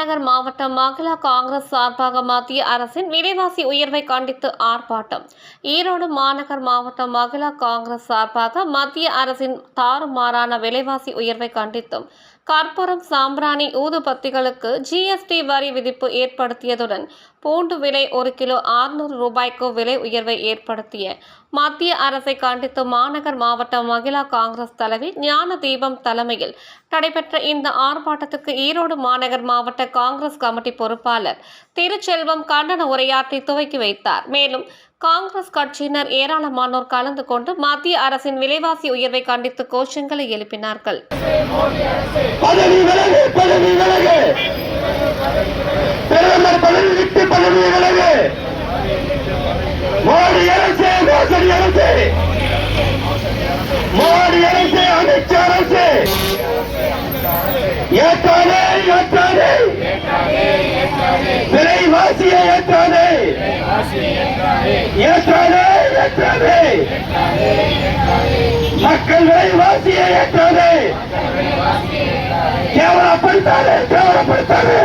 மாநகர் மாவட்டம் மகிழா காங்கிரஸ் சார்பாக மத்திய அரசின் விலைவாசி உயர்வை கண்டித்து ஆர்ப்பாட்டம். ஈரோடு மாநகர் மாவட்டம் மகிழா காங்கிரஸ் சார்பாக மத்திய அரசின் தாறுமாறான விலைவாசி உயர்வை கண்டித்தும் கற்பூரம் சாம்பிராணி ஊதுபத்திகளுக்கு ஜிஎஸ்டி வரி விதிப்பு ஏற்படுத்தியதுடன் பூண்டு விலை ஒரு கிலோ ஆறுநூறு ரூபாய்க்கு விலை உயர்வை ஏற்படுத்திய மத்திய அரசை கண்டித்து மாநகர் மாவட்ட மகிழா காங்கிரஸ் தலைவி ஞான தீபம் தலைமையில் நடைபெற்ற இந்த ஆர்ப்பாட்டத்துக்கு ஈரோடு மாநகர் மாவட்ட காங்கிரஸ் கமிட்டி பொறுப்பாளர் திருச்செல்வம் கண்டன உரையாற்றி துவக்கி வைத்தார். மேலும் காங்கிரஸ் கட்சியினர் ஏராளமானோர் கலந்து கொண்டு மத்திய அரசின் விலைவாசி உயர்வை கண்டித்து கோஷங்களை எழுப்பினார்கள். பிரதமர் பதவி விட்டு பதவி விலகு. மோடி அரசு மோசடி அரசு. மோடி அரசு அமித்ஷா அரசு. ஏற்றாதே ஏற்றாதே விலைவாசியை ஏற்றாதே ஏற்றாதே ஏற்றாதே மக்கள் விலைவாசியை ஏற்றாதே கேவலப்படுத்தாதே கேவலப்படுத்தாதே.